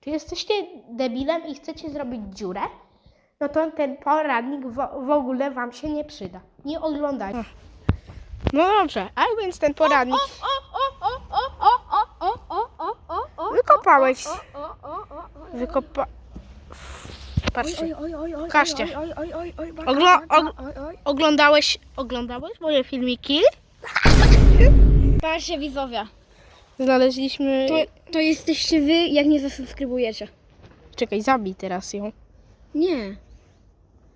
Czy jesteście debilem i chcecie zrobić dziurę? No to ten poradnik w, ogóle wam się nie przyda. Nie oglądajcie. No dobrze, a więc ten poradnik wykopałeś. Wykopa... Patrzcie, Pokażcie. Oglo- og- oglądałeś, oglądałeś moje filmiki? Patrzcie widzowie, Znaleźliśmy... to, to jesteście wy, jak nie zasubskrybujecie. Czekaj, zabij teraz ją. Nie,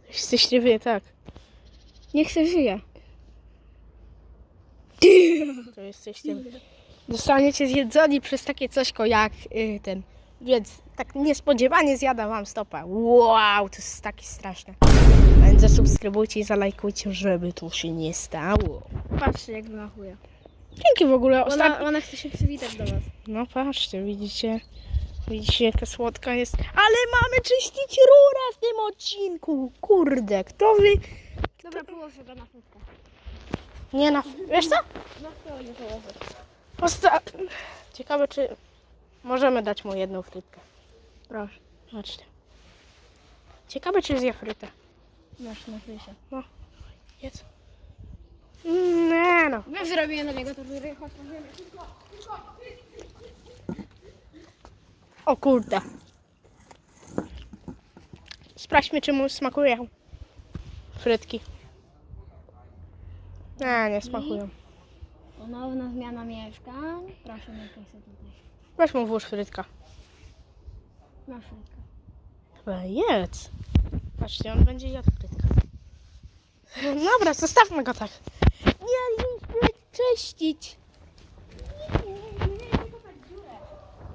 Jesteście wy, tak. niech se żyje. To jesteście wy. Zostaniecie zjedzeni przez takie cośko jak y, ten. Więc tak niespodziewanie zjada wam stopa. Wow, to jest takie straszne. Więc zasubskrybujcie i zalajkujcie, żeby to się nie stało. Patrzcie jak wymachuje. Dzięki w ogóle. Ona, ona chce się przywitać do was. No patrzcie, widzicie? Widzicie, jaka słodka jest. Ale mamy czyścić rurę w tym odcinku. Kurde, kto wy... Dobra, położę go na fotkę. Nie na... Wiesz co? No nie położę. Osta... Ciekawe, czy możemy dać mu jedną frytkę. Proszę, Zobaczcie. Ciekawe, czy zje frytę. masz na się. Jedz. Nie no. My zrobię na niego to wyry, chodź na ziemię. O kurde. Sprawdźmy, czy mu smakują frytki. Nie, nie smakują. Ponowna zmiana mieszkań. Proszę, nie sobie tutaj. Weź mu włóż frytka. Masz frytkę. Chyba jedz. Patrzcie, on będzie jadł frytkę. No Dobra, zostawmy go tak. Nie musimy czyścić.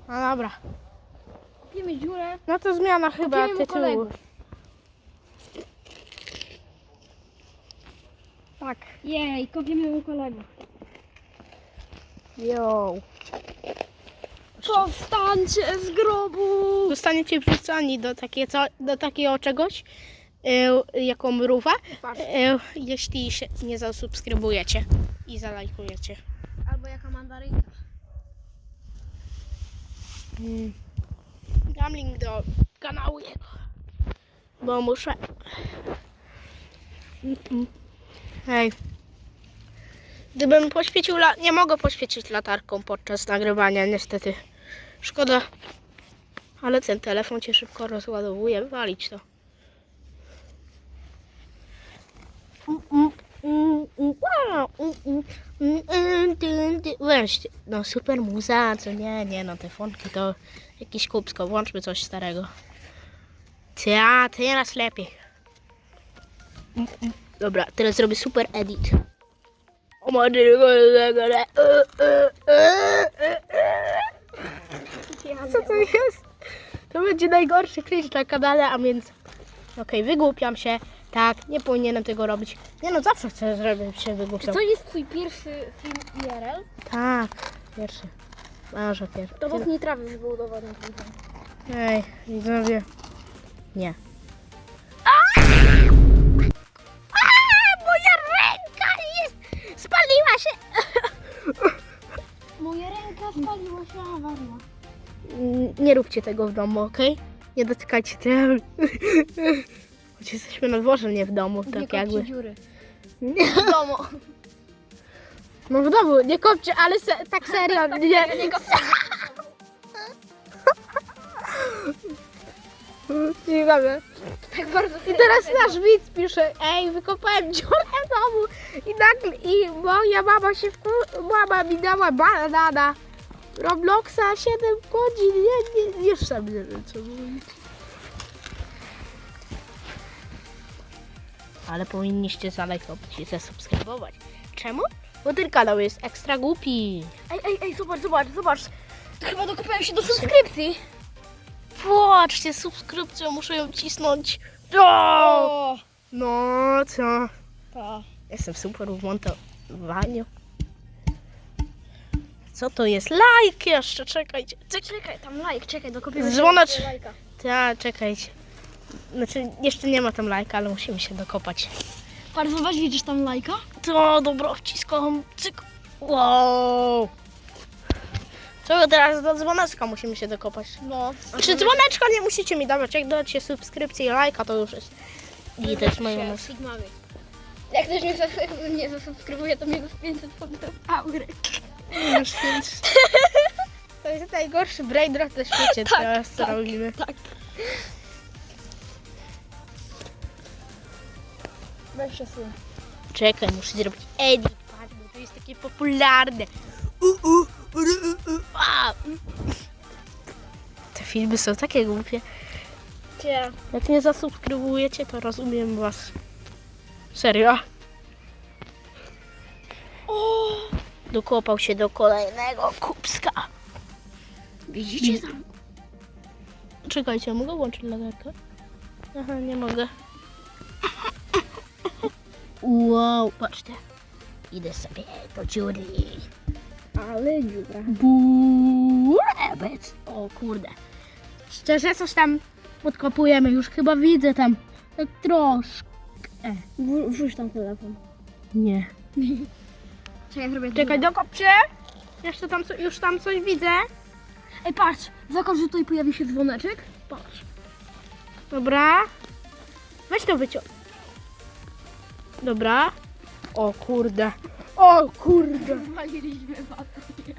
No dobra. Kupimy dziurę. No to zmiana chyba Kupimy mu tytułu. kolegów. Tak. Jej, kopiemy mu kolegów. Yo. Powstańcie z grobu! Zostaniecie wrzucani do, takie, co, do takiego czegoś, e, jaką mrówę, Patrz. e, jeśli się nie zasubskrybujecie i zalajkujecie. Albo jaka mandarynka. Mm. Dam link do kanału jego, bo muszę. Mm-mm. Hej. Gdybym poświecił, la- nie mogę poświecić latarką podczas nagrywania, niestety. Szkoda. Ale ten telefon cię szybko rozładowuje, walić to. Weź, no super muza, co nie, nie no, te fonki to jakieś kupsko, włączmy coś starego. Ta, teraz lepiej. Dobra, teraz zrobię super edit. O Co to jest? To będzie najgorszy klip na kanale, a więc... Okej, wygłupiam się. Tak, nie powinienem tego robić. Nie no, zawsze chcę, żeby się wygłupiał. To jest twój pierwszy film IRL? Tak, pierwszy. Może pierwszy. To was nie trafił, żeby udowodnić. Ej, widzowie. Nie. Moja ręka jest... Spaliła się! Moja ręka spaliła się awaria. Nie róbcie tego w domu, okej? Nie dotykajcie tego. Choć jesteśmy na dworze, nie w domu, nie tak jakby. dziury. Nie, W domu. no w domu, nie kopcie, ale se, tak serio, nie. Nie kopcie. Ciekawe. Tak bardzo I teraz nasz widz pisze, ej, wykopałem dziurę w domu i nagle, i moja mama się wku... mama mi dała banana. Robloxa 7 godzin, nie, nie, już sam nie wiem co mówić. Ale powinniście zalajkować i zasubskrybować. Czemu? Bo ten kanał jest ekstra głupi. Ej, ej, ej, zobacz, zobacz, zobacz. Chyba dokopałem się do subskrypcji. Płaczcie, subskrypcję muszę ją cisnąć. O! No co? to. Jestem super w montowaniu. Co to jest? Like jeszcze, czekajcie. Czekaj, tam like, czekaj, dokopiemy Dzwonacz. się do lajka. Ta, czekajcie. Znaczy, jeszcze nie ma tam lajka, ale musimy się dokopać. Patrz, zobacz, widzisz tam lajka? To dobro wciskam. Cyk. Wow. To teraz do dzwoneczka musimy się dokopać. No. Czy dzwoneczka nie musicie mi dawać? Jak dacie subskrypcję i lajka, to już jest. I to jest moje umysł. Jak ktoś mnie zas- nie zasubskrybuje, to minus 500 punktów aury. To jest najgorszy brainrot na świecie teraz, co robimy. Tak. Weź się słuchaj. Czekaj, muszę zrobić edit, patrz, bo to jest takie popularne. U, u, u, u, u, a. Te filmy są takie głupie. Cie. Jak nie zasubskrybujecie, to rozumiem was. Serio? O! Dokopał się do kolejnego kupska. Widzicie tam? Czekajcie, mogę włączyć latarkę? Aha, nie mogę. Wow, patrzcie. Idę sobie do dziury. Ale dziura. Burebec. O kurde. Szczerze, coś tam podkopujemy. Już chyba widzę tam tak troszkę. Wrzuć tam telefon. Nie. Czekaj, zrobię Czekaj, dokop się. Jeszcze tam, co- już tam coś widzę. Ej, patrz! Zakaz, że tutaj pojawi się dzwoneczek. Patrz. Dobra. Weź to wyciąg. Dobra. O kurde. O kurde. Waliliśmy baterię.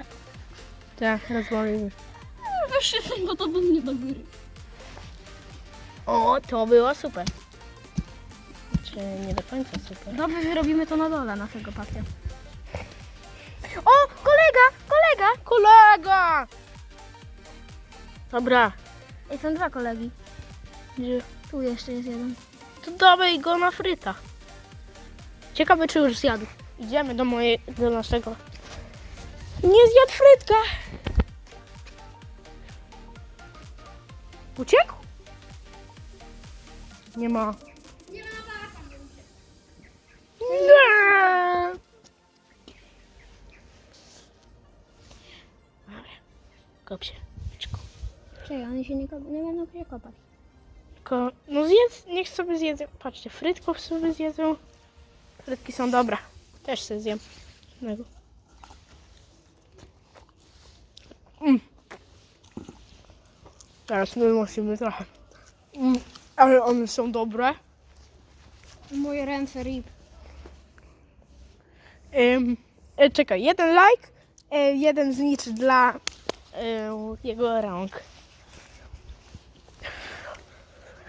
Tak, rozwalimy. Wyższy sen, bo to mnie do góry. O, to było super. Czy nie do końca super. Dobrze, że robimy to na dole naszego patia. O, kolega, kolega, kolega. Dobra. Ej, są dwa kolegi. Gdzie? Tu jeszcze jest jeden. To dawaj go na fryta. Ciekawe, czy już zjadł. Idziemy do mojej, do naszego. Nie zjadł frytka. Uciekł? Nie ma. Nie. Dobra. Kop się. Czekaj. Oni się nie, kop- nie będą się kopać. Tylko, no zjedz, niech sobie zjedzą. Patrzcie, frytków sobie zjedzą. Frytki są dobre. Też sobie zjem. Mm. Teraz my musimy trochę. Mm. Ale one są dobre. Moje ręce rip. Ym, e, czekaj, jeden like, e, jeden znicz dla e, jego rąk.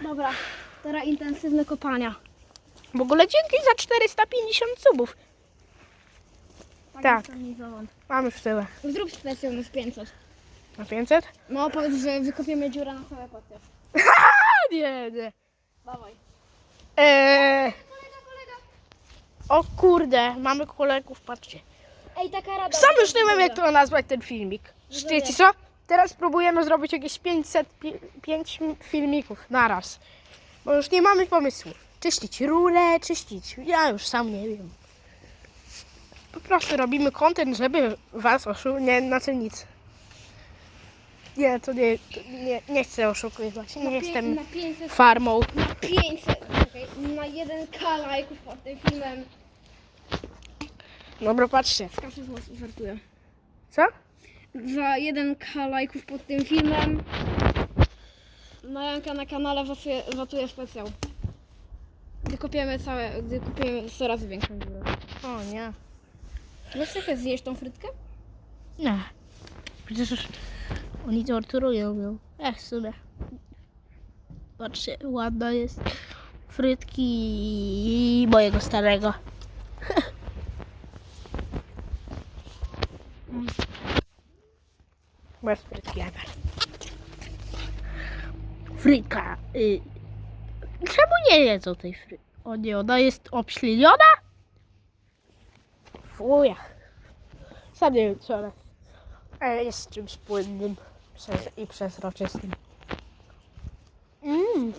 Dobra, teraz intensywne kopania. W ogóle dzięki za 450 subów. Tak. jest tam zawód. Mam już tyle. Zrób specjalny z 500. Na 500? No powiedz, że wykopiemy dziurę na całe. A nie, nie. Dawaj. Eee, Kolega, kolega. o kurde, mamy kolegów, patrzcie. Ej, taka rada. Sam już nie wiem jak to nazwać ten filmik. Wiecie co? Teraz spróbujemy zrobić jakieś 505 filmików naraz. Bo już nie mamy pomysłu. Czyścić rurę, czyścić. Ja już sam nie wiem. Po prostu robimy content, żeby was oszukiwać. Nie, znaczy nic. Nie, to nie, to nie, nie chcę oszukiwać. Nie Na, pię- jestem na 500. farmą. Na 500. Czekaj, na 1k lajków pod tym filmem. Dobra, patrzcie. Każdy z was żartuje. Co? Za 1k lajków pod tym filmem. Na Janka na kanale watuje, watuje specjal. Gdy kopiemy całe, gdy kopiemy coraz większą dziurę. O nie. No chcesz zjeść tą frytkę? Nie. Przecież już oni torturują ją. Ech, sobie. Patrzcie, ładna jest. Frytki mojego starego. Bez frytki, Ewer. Frytka. Y... Czemu nie jedzą tej frytki? O nie, ona jest obśliniona? Fuja. Sam nie wiem co ona. Ale jest czymś płynnym i przezroczystym. Mmm.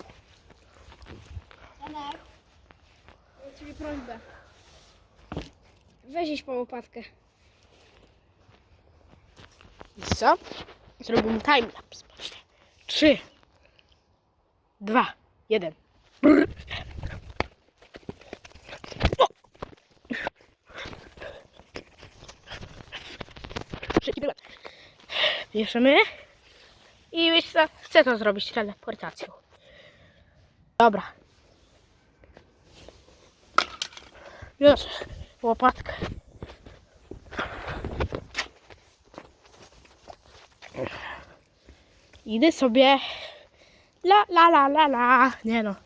Janek, mam ciebie prośbę. Weź iść po łopatkę. Co? Zrobimy timelapse. Patrzcie. Trzy. Dwa. Jeden. Bierzemy. I wiesz co? Chcę to zrobić teleportacją. Dobra. Biorę łopatkę. Idę sobie. La la la la la. Nie no.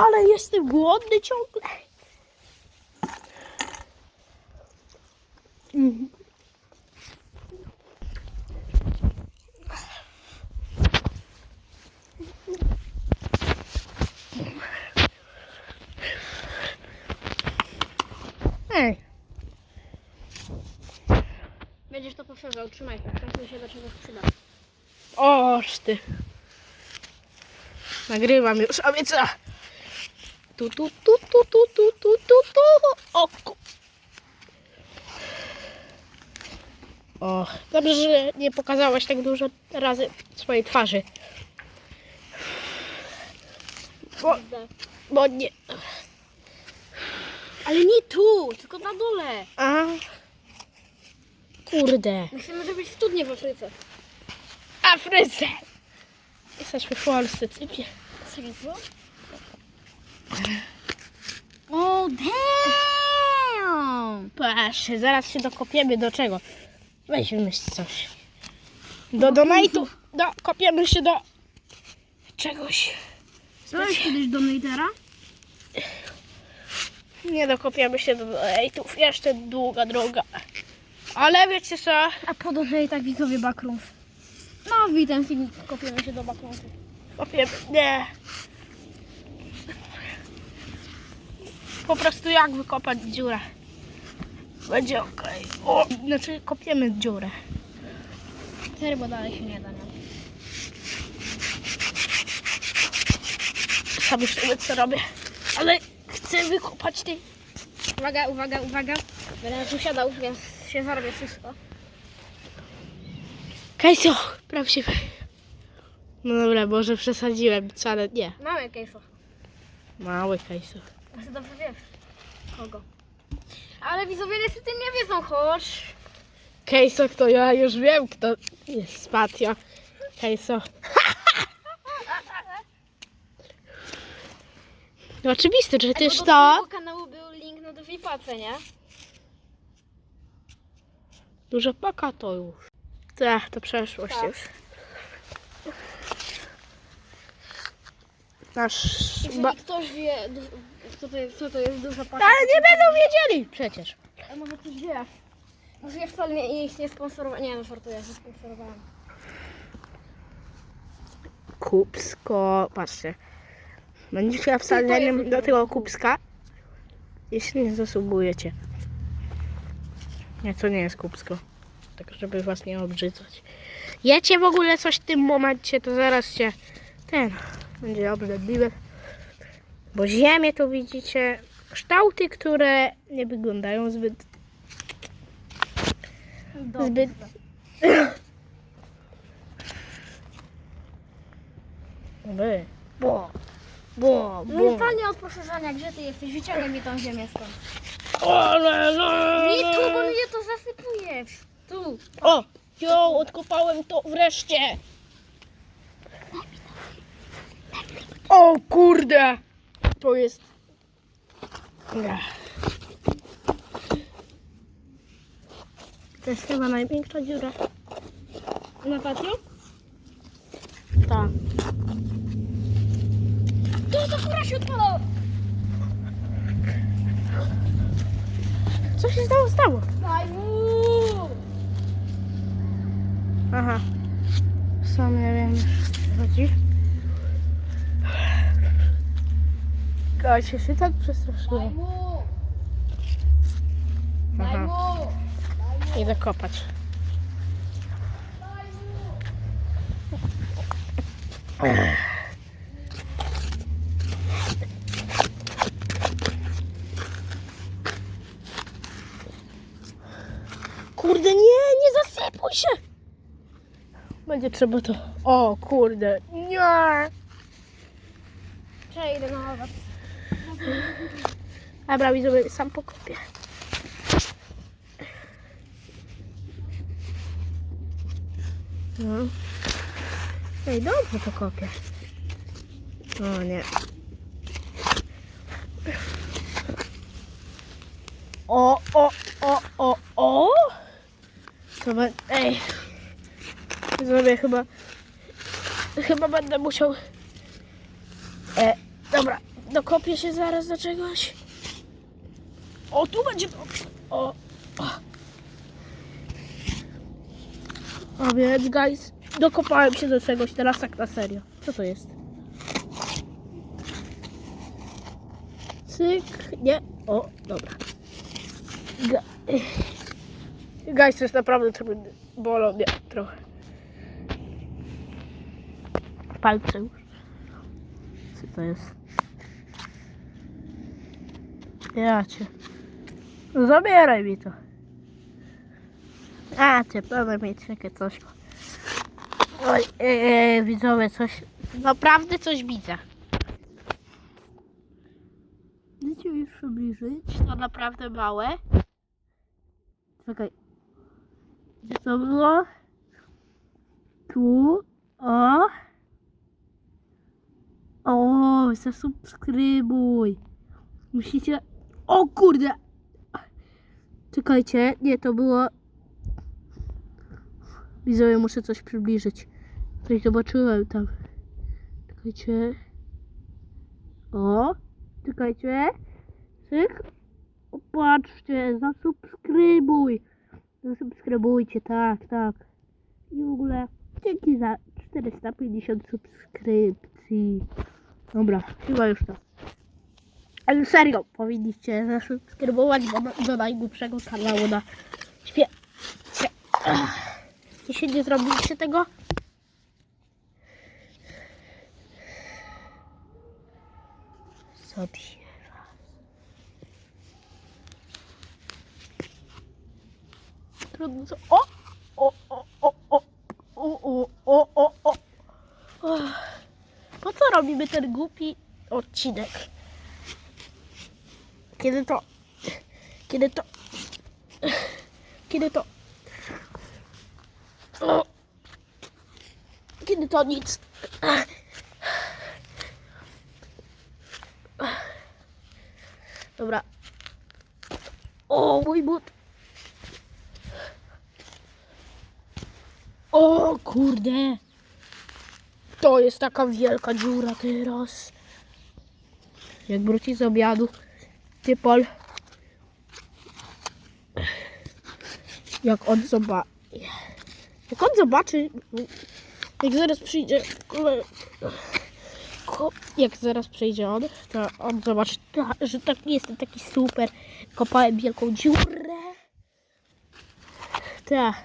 Ale jestem głodny ciągle. Mhm. Ej, Będziesz to powtarzał, trzymaj. To się do czegoś przyda. oż ty. Nagrywam już, a więc co? Tu, tu, tu, tu, tu, tu, tu, tu, tu. O, ku... o, dobrze, że nie pokazałaś tak dużo razy swojej twarzy. Bo, bo nie... Ale nie tu, tylko na dole. A, kurde. My chcemy zrobić studnię w Afryce. Afryce! Jesteśmy w Polsce, cypie. Serio? O, damn! Patrz, zaraz się dokopiemy do czego. Weź wymyśl coś. Do donate'u. Do, kopiemy się do czegoś. Byłeś kiedyś do Neidera? Nie dokopiemy się do donate'ów. Jeszcze długa droga. Ale wiecie co? A i tak widzowie backrooms. No, witam filmik, kopiemy się do backroomsów. Kopiemy. Nie. Po prostu jak wykopać dziurę. Będzie ok. O, znaczy kopiemy dziurę. Serio, bo dalej się nie da, nie? Sam już nie wiem co robię. Ale chcę wykopać tej Uwaga, uwaga, uwaga. Będę tu siadał, więc się zarobię wszystko. Kajso, prawdziwy. No dobra, może przesadziłem, wcale nie. Mamy case'a. Mały Kajso. Ty dobrze wiesz. Kogo? Ale widzowie niestety nie wiedzą, chodź. Kajso, to ja już wiem, kto jest Spatio. Kajso. No oczywiste, że też Bo do to. twojego kanału był link na Dofipacę, nie? Dużo paka to już. Tak, to przeszłość Tak. już. Nasz... Jeżeli Ba... ktoś wie, du- co to jest, co to jest duża paka. Ale nie będą wiedzieli przecież. A może ktoś wie. Może ja wcale nie, ich nie sponsorowałem. Nie no, żartuję, że sponsorowałem. Kupsko, patrzcie. Będziecie to wsadzeniem do tego kupska, jeśli nie zasługujecie. Nie, to nie jest kupsko. Tak, żeby was nie obrzydzać. Jecie w ogóle coś w tym momencie, to zaraz się ten będzie obrzydliwe. Bo ziemię to widzicie kształty, które nie wyglądają zbyt zbyt Wy. Bo. Bo. No Bo. panie od poszerzania, gdzie ty jesteś? Wyciągaj mi tą ziemię stąd. Ale no. Nie tu, bo mnie to zasypujesz. Tu. O! Jo, odkopałem to wreszcie! O kurde! To jest... To jest chyba największa dziura. Na patio? Tak. To to kura się odpala. Co się stało? Stało. Aha. Sam nie wiem, co chodzi. Kocie się tak. Daj Aha. Idę kopać. Kurde, nie, nie zasypuj się! Będzie trzeba to... O, kurde, nie! Idę na owoc. Dobra, widzowie, sam pokopię. No. Ej, dobrze to kopię. O nie. O, o, o, o, o! To be... Ej. Zrobię chyba... Chyba będę musiał... E, dobra, dokopię się zaraz do czegoś. O, tu będzie. O, o. A więc, guys, dokopałem się do czegoś, teraz tak na serio. Co to jest? Cyk, nie, o, dobra. Guys, to jest naprawdę trudne. Bolą mnie trochę. Palce już. Co to jest? Ja cię. Zabieraj mi to. A, cię pewnie mieć takie coś. Oj, e, widzowie, coś. Naprawdę coś widzę. Chcecie już przybliżyć? To naprawdę małe. Czekaj. Gdzie to było? Tu. O. O, zasubskrybuj. Musicie... O kurde! Czekajcie, nie, to było... Widzowie, muszę coś przybliżyć. Coś zobaczyłem tam. Czekajcie. O, czekajcie. Cyk. O, patrzcie, zasubskrybuj. Zasubskrybujcie, tak, tak. I w ogóle dzięki za 450 subskrypcji. Dobra, chyba już to. Ale serio, powinniście zasubskrybować do, do najgłupszego kanału na świecie. Jeśli nie zrobiliście tego, sobie Trudno co... O! O, o, o, o! O, o, o, o, o! Ach. Po co robimy ten głupi odcinek? Kiedy to... Kiedy to... Kiedy to... Kiedy to nic. Dobra. O, mój but. O, kurde. To jest taka wielka dziura teraz. Jak wróci z obiadu, typol. Jak on zobaczy. Jak on zobaczy, jak zaraz przyjdzie, jak zaraz przyjdzie on, to on zobaczy, że tak jestem taki super, kopałem wielką dziurę. Tak.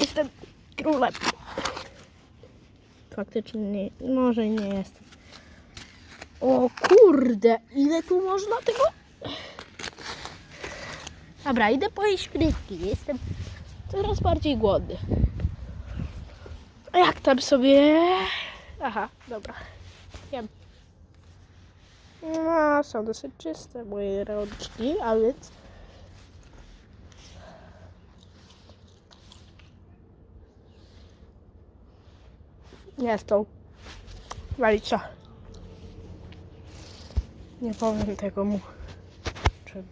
Jestem królem. Faktycznie nie, może nie jestem. O kurde, ile tu można tego? Dobra, idę po jeść frytki. Jestem coraz bardziej głodny. A jak tam sobie? Aha, dobra. Wiem. No, są dosyć czyste moje rączki, a więc... Jest to. Walica. Nie powiem tego mu. Czy...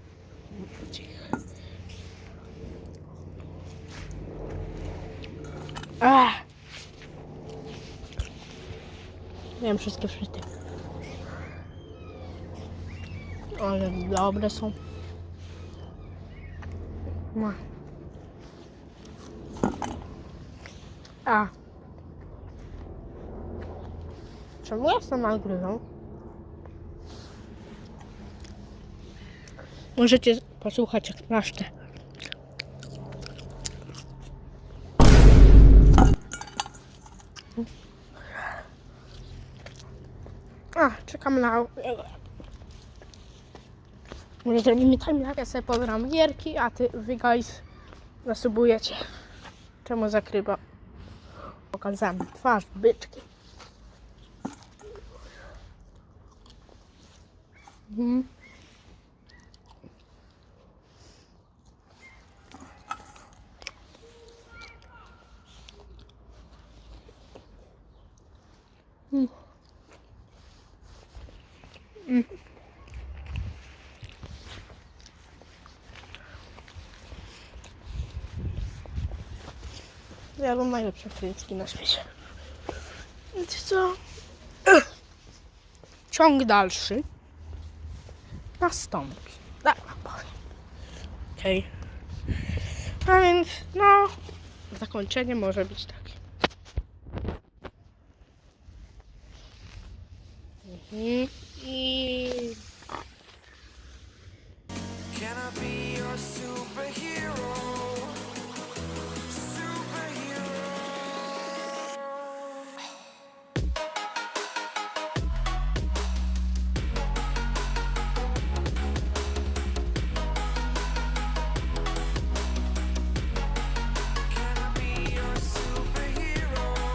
Ach. Wiem wszystkie fryty. Ale dobre są. No. A. Czemu ja sam nagrywam? Możecie posłuchać jak. A, czekam na... Może zrobimy timelapse, ja sobie pogram gierki, a ty, wy guys, zasubujecie. Czemu zakrywa? Pokazałem twarz byczki. Mhm. Mam najlepsze frytki na świecie. Wiecie co? Ciąg dalszy nastąpi. Tak wam powiem. Okej. A więc, no, zakończenie może być takie. Mhm. I